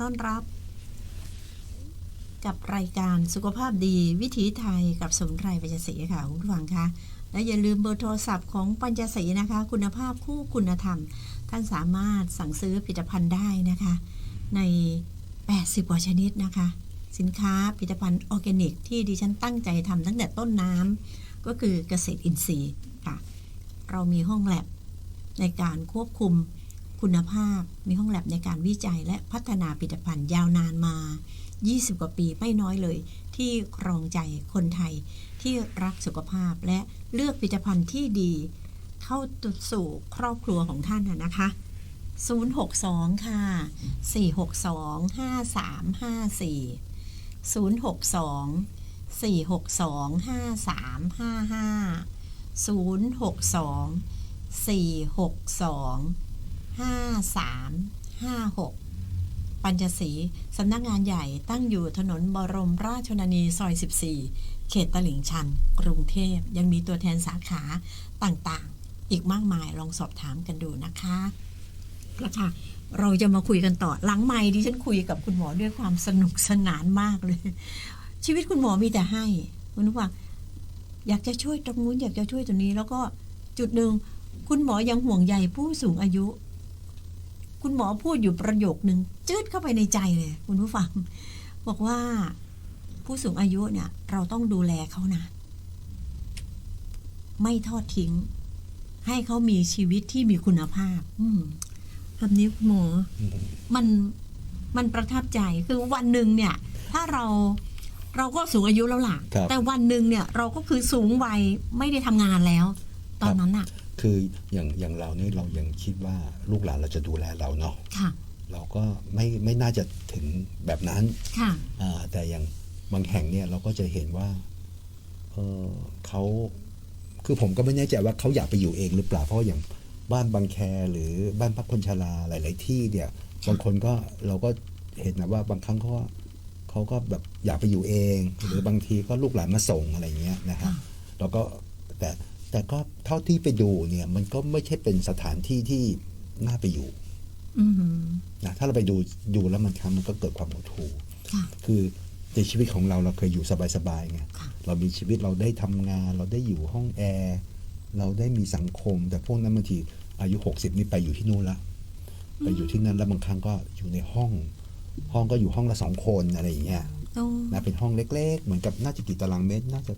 ต้อนรับ กับรายการสุขภาพดีวิถีไทยกับสมุนไพรปัญจศรีค่ะคุณผู้ฟังคะและอย่าลืมเบอร์โทรศัพท์ของปัญจศรีนะคะ คุณภาพคู่คุณธรรม ท่านสามารถสั่งซื้อผลิตภัณฑ์ได้นะคะ ใน 80กว่าชนิดนะคะ สินค้าผลิตภัณฑ์ออร์แกนิก ที่ดิฉันตั้งใจทำตั้งแต่ต้นน้ำก็คือเกษตรอินทรีย์ค่ะ เรามีห้องแลบในการควบคุม คุณภาพมีห้องแลบในการวิจัยและพัฒนาผลิตภัณฑ์ยาวนานมา 20 กว่าปีไม่น้อยเลย ที่ครองใจคนไทย ที่รักสุขภาพและเลือกผลิตภัณฑ์ที่ดี เข้าสู่ครอบครัวของท่านน่ะนะคะ 062 ค่ะ 462 5354 062 462 5355 062 462 5356 ปัญจศรีสำนักงานใหญ่ตั้งอยู่ถนนบรมราชชนนีซอย 14 เขตตลิ่งชัน กรุงเทพยังมีตัวแทนสาขาต่างๆ อีกมากมายลองสอบถามกันดูนะคะแล้วค่ะเราจะมาคุยกันต่อหลังไม่ดิฉันคุยกับคุณหมอด้วยความสนุกสนานมากเลย ชีวิตคุณหมอมีแต่ให้คุณว่าอยากจะช่วยตรงนู้นอยากจะช่วยตรงนี้ แล้วก็จุดหนึ่งคุณหมอยังห่วงใยผู้สูงอายุ คุณหมอพูดอยู่ประโยคหนึ่งจืดเข้าไปในใจเลย คุณผู้ฟัง บอกว่าผู้สูงอายุเนี่ย เราต้องดูแลเขานะ ไม่ทอดทิ้ง ให้เขามีชีวิตที่มีคุณภาพอืมแบบนี้คุณหมอมันมันประทับใจคือวันหนึ่งเนี่ย ถ้าเราเราก็สูงอายุแล้วล่ะครับแต่วันหนึ่งเนี่ย เราก็คือสูงวัยไม่ได้ทำงานแล้ว ตอนนั้นอะ คืออย่างอย่างเราเนี่ยเรายังคิดว่าลูกหลานเราจะดูแลเราเนาะค่ะ เราก็ไม่ไม่น่าจะถึงแบบนั้นค่ะอ่าแต่อย่างบางแห่งเนี่ยเราก็จะเห็นว่าเออเขาคือผมก็ไม่แน่ใจว่าเขาอยากไปอยู่เองหรือเปล่าเพราะอย่างบ้านบางแคหรือบ้านพักคนชราหลาย ๆ ที่เนี่ยบางคนก็เราก็เห็นนะว่าบางครั้งเขาก็เขาก็แบบอยากไปอยู่เอง หรือบางทีก็ลูกหลานมาส่งอะไรอย่างเงี้ยนะฮะค่ะแล้วก็แต่แต่ก็ เท่าที่ไปดูเนี่ย มันก็ไม่ใช่เป็นสถานที่ที่น่าไปอยู่อืมนะถ้าเราไปดูดูแล้วมันครั้งมันก็เกิดความหดหู่ค่ะคือในชีวิตของเราเราเคยอยู่สบายๆไงค่ะเรามีชีวิตเราได้ทำงาน เราได้อยู่ห้องแอร์เราได้มีสังคม แต่พวกนั้นบางทีอายุ 60 นี่ไปอยู่ที่นู่นละไปอยู่ที่นั่นแล้วบางครั้งก็อยู่ในห้อง ห้องก็อยู่ห้องละสองคนอะไรอย่างเงี้ยโอ้นะเป็นห้องเล็ก ๆ เหมือนกับน่าจะกี่ตารางเมตรน่าจะ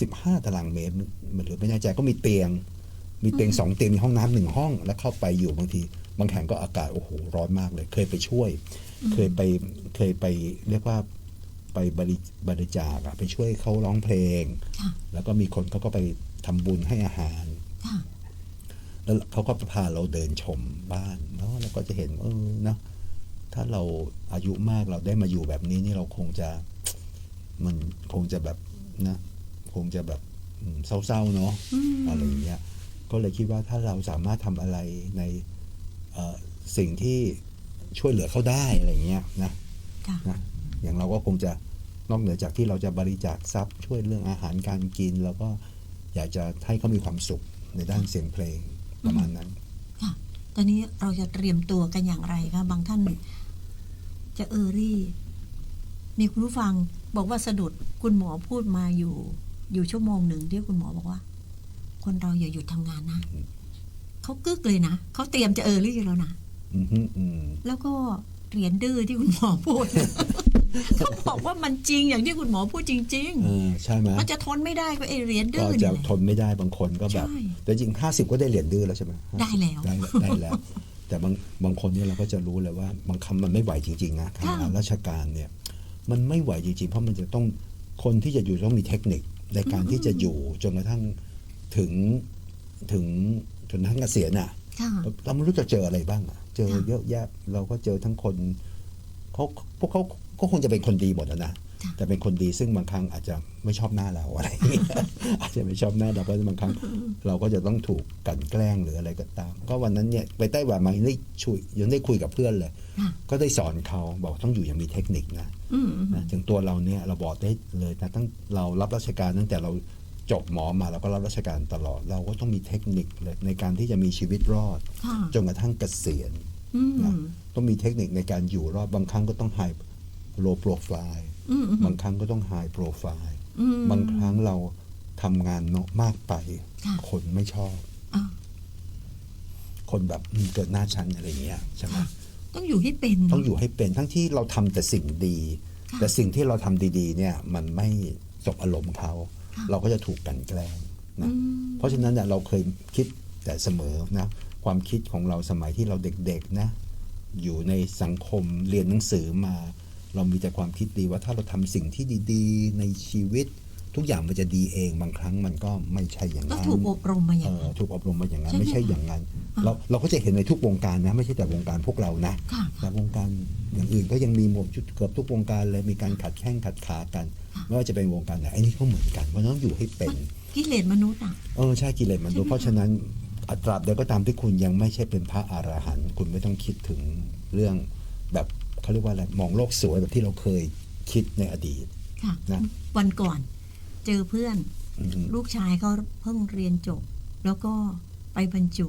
สิบห้าตารางเมตรมันหรือไม่แน่ใจก็มีเตียง มีเตียงสองเตียงมีห้องน้ำหนึ่งห้อง แล้วเข้าไปอยู่บางที บางแห่งก็อากาศโอ้โหร้อนมากเลย เคยไปช่วย เคยไปเคยไปเรียกว่าไปบริบริจาคอะไปช่วยเขาร้องเพลงค่ะแล้วก็มีคนเขาก็ไปทำบุญให้อาหารค่ะแล้วเขาก็พาเราเดินชมบ้านเนาะเราก็จะเห็นเออเนาะถ้าเราอายุมากเราได้มาอยู่แบบนี้นี่เราคงจะมันคงจะแบบนะ คงจะแบบอืมเศร้าๆเนาะอืมอะไรอย่างเงี้ยก็เลยคิดว่าถ้าเราสามารถทำอะไรในเอ่อสิ่งที่ช่วยเหลือเขาได้อะไรอย่างเงี้ยนะค่ะนะอย่างเราก็คงจะนอกเหนือจากที่เราจะบริจาคทรัพย์ช่วยเรื่องอาหารการกิน แล้วก็อยากจะให้เขามีความสุขในด้านเสียงเพลงประมาณนั้นค่ะตอนนี้เราจะเตรียมตัวกันอย่างไรคะบางท่าน จะเออรี่ มีคุณผู้ฟังบอกว่าสะดุดคุณหมอพูดมาอยู่ อยู่ชั่วโมงหนึ่งที่คุณหมอบอกว่า คนเราอย่าหยุดทำงานนะเขากึกเลยนะเขาเตรียมจะเออรี่แล้วนะอือฮึอืมแล้วก็เหรียญดื้อที่คุณหมอพูดเขาบอกว่ามันจริงอย่างที่คุณหมอพูดจริงเออใช่ไหมๆมันจะทนไม่ได้ก็ไอเหรียญดื้ก็อจะนี่แหละทนไม่ได้บางคนก็แบบใช่แต่จริงห้าสิบก็ได้เหรียญดื้อแล้วใช่ไหมได้แล้วได้ได้แล้ว แต่บางบางคนเนี่ยเราก็จะรู้เลยว่า บางคำมันไม่ไหวจริงๆนะทำงานราชการเนี่ย มันไม่ไหวจริงๆ เพราะมันจะต้องคนที่จะอยู่ต้องมีเทคนิค ในการที่จะอยู่จนกระทั่งถึงถึงจนกระทั่งเกษียณอะค่ะเราไม่รู้จะเจออะไรบ้างอะเจอค่ะเยอะแยะ เราก็เจอทั้งคนเขาพวกเขาก็คงจะเป็นคนดีหมดอะนะค่ะ แต่เป็นคนดีซึ่งบางครั้งอาจจะไม่ชอบหน้าเราอะไรอย่างเงี้ยอาจจะไม่ชอบหน้าเราเพราะบางครั้ง เราก็จะต้องถูกกลันแกล้งหรืออะไรก็ตาม ก็วันนั้นเนี่ยไปไต้หวันมายังได้ช่วยยังได้คุยกับเพื่อนเลยค่ะก็ได้สอนเขาบอกต้องอยู่อย่างมีเทคนิคนะอืมอืมนะถึงตัวเราเนี่ยเราบอกได้เลยนะตั้งเรารับราชการตั้งแต่เราจบหมอมาเราก็รับราชการตลอด เราก็ต้องมีเทคนิคเลยในการที่จะมีชีวิตรอดค่ะจนกระทั่งเกษียณอืมนะต้องมีเทคนิคในการอยู่รอดบางครั้งก็ต้อง high low profile อืมอืมบางครั้งก็ต้อง high profile อืมบางครั้งเราทำงานเนอะมากไปค่ะคนไม่ชอบอ่าคนแบบอืมเกิดหน้าชั้นอะไรอย่างเงี้ยใช่ไหมค่ะต้องอยู่ให้เป็นเนะต้องอยู่ให้เป็นทั้งที่เราทำแต่สิ่งดีค่ะแต่สิ่งที่เราทำดีๆ เนี่ย มันไม่สบอารมณ์เขาค่ะเราก็จะถูกกลันแกล้งอืนะมเพราะฉะนั้นเนี่ยเราเคยคิดแต่เสมอนะความคิดของเราสมัยที่เราเด็กๆนะ อยู่ในสังคมเรียนหนังสือมา เรามีแต่ความคิดดีว่าถ้าเราทำสิ่งที่ดีๆ ในชีวิต ทุกอย่างมันจะดีเองบางครั้งมันก็ไม่ใช่อย่างก็นั้นถูกอบรมมาอย่าเองอนั้นถูกอบรมมาอย่างนั้นใช่ไหมไม่ใช่คะอย่างนั้นอ่าเราเราก็จะเห็นในทุกวงการนะ ไม่ใช่แต่วงการพวกเรานะค่ะแต่วงการอย่างอื่นก็ยังมีหมดเกือบทุกวงการเลยมีการขัดแข้งขัดขากันไม่ว่าจะเป็นวงการไหนไอ้นี่ก็เหมือนกันเพราะฉะนั้นต้องอยู่ให้เป็นกิเลสมนุษย์อะเออใช่กิเลสมันใช่ดูไหมเพราะฉะนั้นอัตราบใดก็ตามที่คุณยังไม่ใช่เป็นพระอรหันต์คุณไม่ต้องคิดถึงเรื่องแบบ เขาเรียกว่าอะไรมองโลกสวยแบบที่เราเคยคิดในอดีตค่ะนะวันก่อนเจอเพื่อนอืมลูกชายเขาเพิ่งเรียนจบ แล้วก็ไปบรรจุ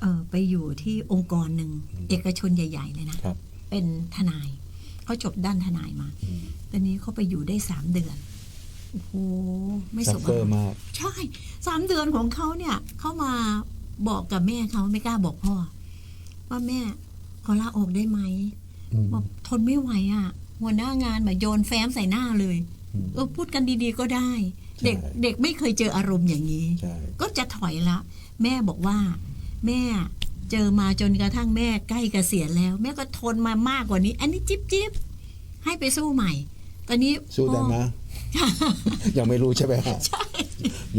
เออไปอยู่ที่องค์กรหนึ่งเอกชนใหญ่ ๆ เลยนะครับเป็นทนายเขาจบด้านทนายมาอืมตอนนี้เขาไปอยู่ได้สามเดือนโอ้โหไม่ซัสฟมเฟอร์มากใช่สามเดือนของเขาเนี่ยเขามาบอกกับแม่เขาไม่กล้าบอกพ่อ ว่าแม่ขอลาออกได้ไหมอืม บอกทนไม่ไหวอะหัวหน้างานแบบโยนแฟ้มใส่หน้าเลยอืมเออพูดกันดีๆก็ได้ใช่เด็กเด็กไม่เคยเจออารมณ์อย่างนี้ใช่ก็จะถอยละ แม่บอกว่า แม่เจอมาจนกระทั่งแม่ใกล้เกษียณแล้ว แม่ก็ทนมามากกว่านี้ อันนี้จิ๊บจิ๊บให้ไปสู้ใหม่ ตอนนี้สู้ได้ไหมพ่อยังไม่รู้ใช่ไหมฮะใช่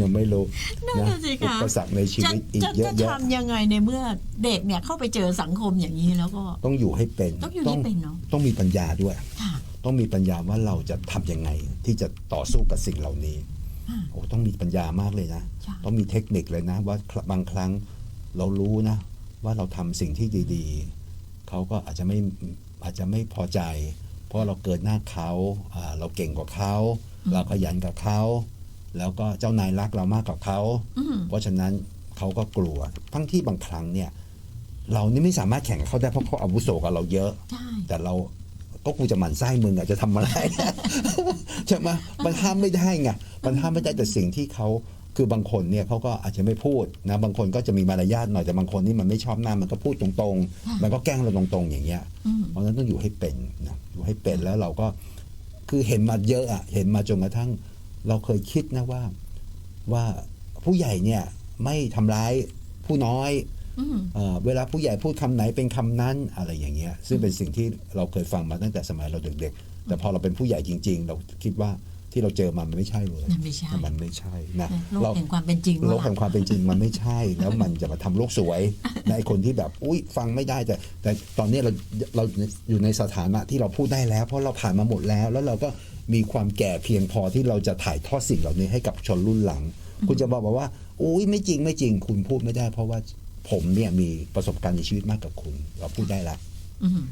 ยังไม่รู้นั่นน่ะสิอุคะปสรรคในชีจะวิตอีกจะเยจะอะแยะทำยังไงในเมื่อเด็กเนี่ยเข้าไปเจอสังคมอย่างนี้แล้วก็ ต้องอยู่ให้เป็นต้องอยู่ให้เป็นเนาะต้องมีปัญญาด้วย ค่ะ ต้องมีปัญญาว่าเราจะทำยังไง ที่จะต่อสู้กับสิ่งเหล่านี้อ่าโอ้ต้องมีปัญญามากเลยนะ ใช่ ต้องมีเทคนิคเลยนะ ว่าบางครั้งเรารู้นะ ว่าเราทำสิ่งที่ดีๆ เขาก็อาจจะไม่อาจจะไม่พอใจ เพราะเราเกิดหน้าเขาอ่าเราเก่งกว่าเขา เราขยันกับเขา แล้วก็เจ้านายรักเรามากกว่าเขาอืมเพราะฉะนั้นเขาก็กลัว ทั้งที่บางครั้งเนี่ย เรานี่ไม่สามารถแข่งกับเขาได้เพราะเขาอาวุโสกว่าเราเยอะใช่แต่เราก็กูจะหมั่นไส้มึงอะจะทำอะไรใช่ไหมมันห้ามไม่ได้ไงมันห้ามไม่ได้แต่สิ่งที่เขาคือบางคนเนี่ยเขาก็อาจจะไม่พูดนะบางคนก็จะมีมารยาทหน่อยแต่บางคนนี่มันไม่ชอบหน้ามันก็พูดตรงๆ มันก็แกล้งเราตรงๆ อย่างเงี้ยอืมเพราะฉะนั้นต้องอยู่ให้เป็นนะอยู่ให้เป็นแล้วเราก็คือเห็นมาเยอะอะเห็นมาจนกระทั่ง เราเคยคิดนะว่าว่าผู้ใหญ่เนี่ยไม่ทำร้ายผู้น้อยอืมเอ่อเวลาผู้ใหญ่พูดคำไหนเป็นคำนั้นอะไรอย่างเงี้ย ซึ่งเป็นสิ่งที่เราเคยฟังมาตั้งแต่สมัยเราเด็กๆ แต่พอเราเป็นผู้ใหญ่จริง ๆ เราคิดว่าที่เราเจอมามันไม่ใช่เลยมันไม่ใช่มันไม่ใช่นะโลกเราแห่งความเป็นจริงโลกว่าแห่งความเป็นจริงมันไม่ใช่ แล้วมันจะมาทำโลกสวยในไอ้คนที่แบบอุ้ยฟังไม่ได้แต่ แต่ตอนนี้เราเราอยู่ในสถานะที่เราพูดได้แล้ว เพราะเราผ่านมาหมดแล้ว แล้วเราก็ มีความแก่เพียงพอที่เราจะถ่ายทอดสิ่งเหล่านี้ให้กับชนรุ่นหลัง คุณจะบอกบอกว่าอุ้ยไม่จริงไม่จริง คุณพูดไม่ได้ เพราะว่าผมเนี่ยมีประสบการณ์ในชีวิตมากกว่าคุณ เราพูดได้ละอืม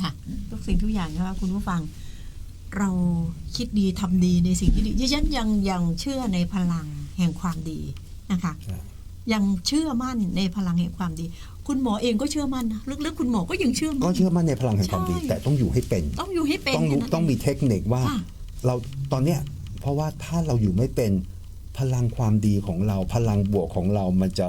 ค่ะทุกสิ่งทุกอย่างนะคะคุณผู้ฟัง เราคิดดีทำดีในสิ่งที่ดีดิฉันยังยังเชื่อในพลังแห่งความดีนะคะใช่ยังเชื่อมั่นในพลังแห่งความดี คุณหมอเองก็เชื่อมั่นนะลึกๆคุณหมอก็ยังเชื่อก็มั่นเชื่อมั่นในพลังแห่งความดีใช่ แต่ต้องอยู่ให้เป็น ต้องอยู่ให้เป็นต้องรู้แค่นั้นต้องมีเทคนิคว่า ค่ะ เราตอนเนี้ยเพราะว่าถ้าเราอยู่ไม่เป็นพลังความดีของเรา พลังบวกของเรามันจะ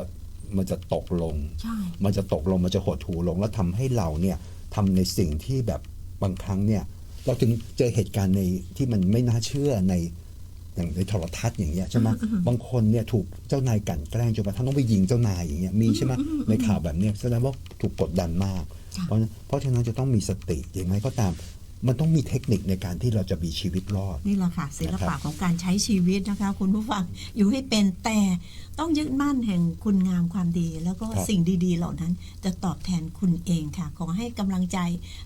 มันจะตกลง ใช่ มันจะตกลงมันจะหดหูลง แล้วทำให้เราเนี่ยทำในสิ่งที่แบบบางครั้งเนี่ย เราถึงเจอเหตุการณ์ในที่มันไม่น่าเชื่อใน อย่างในโทรทัศน์อย่างเงี้ยใช่ไหมบางคนเนี่ยถูกเจ้านายกลั่นแกล้งจนกระทั่งต้องไปยิงเจ้านายอย่างเงี้ยมีใช่ไหมในข่าวแบบเนี้ยแสดงว่าถูกกดดันมากค่ะเพราะเพราะฉะนั้นจะต้องมีสติอย่างไรก็ตาม มันต้องมีเทคนิคในการที่เราจะมีชีวิตรอด นี่แหละค่ะศิลนะครัปะบของการใช้ชีวิตนะคะคุณผู้ฟังอยู่ให้เป็นแต่ต้องยึดมั่นแห่งคุณงามความดี แล้วก็สิ่งดีๆ เหล่านั้นจะตอบแทนคุณเองค่ะ ขอให้กำลังใจ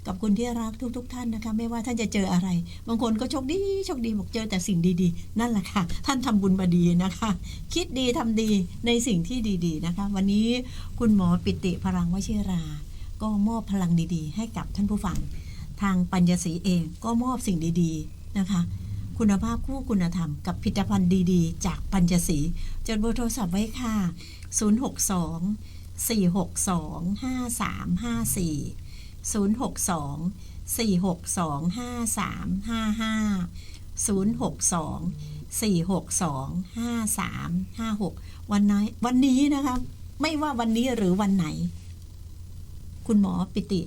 กับคุณที่รักทุกๆท่านนะคะ ไม่ว่าท่านจะเจออะไร บางคนก็โชคดีโชคดีบอกเจอแต่สิ่งดีๆ นั่นแหละค่ะ ท่านทำบุญมาดีนะคะ คิดดีทำดีในสิ่งที่ดีๆนะคะ วันนี้คุณหมอปิติพลังวชิรา ก็มอบพลังดีๆ ให้กับท่านผู้ฟัง ทางปัญญาสีเองก็มอบสิ่งดีๆนะคะ คุณภาพคู่คุณธรรม กับผลิตภัณฑ์ดีๆ จากปัญญาสีจดเบอร์โทรศัพท์ไว้ค่ะ 062 462 5354 062 462 5355 062 462 5356 วันนี้วันนี้นะคะ ไม่ว่าวันนี้หรือวันไหน คุณหมอปิติ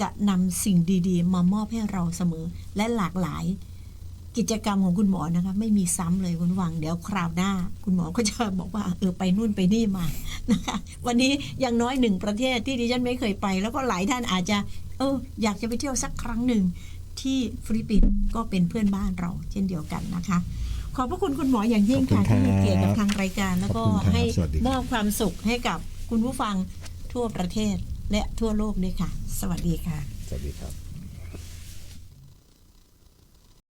จะนำสิ่งดีๆ มามอบให้เราเสมอ และหลากหลาย กิจกรรมของคุณหมอนะคะ ไม่มีซ้ำเลยคุณผู้ฟังเดี๋ยวคราวหน้า คุณหมอก็จะบอกว่าเออไปนู่นไปนี่มานะคะวันนี้อย่างน้อยหนึ่งประเทศที่ดิฉันไม่เคยไป แล้วก็หลายท่านอาจจะ เออ อยากจะไปเที่ยวสักครั้งหนึ่งที่ฟิลิปปินส์ก็เป็นเพื่อนบ้านเรา เช่นเดียวกันนะคะ ขอบพระคุณคุณหมออย่างยิ่งค่ะขอบคุณที่ครับให้เกียรติกับทางรายการ แล้วก็ขอบคุณครับให้สวัสดีครับมอบความสุขให้กับคุณผู้ฟังทั่วประเทศ และทั่วโลกด้วยค่ะ สวัสดีค่ะ สวัสดีครับ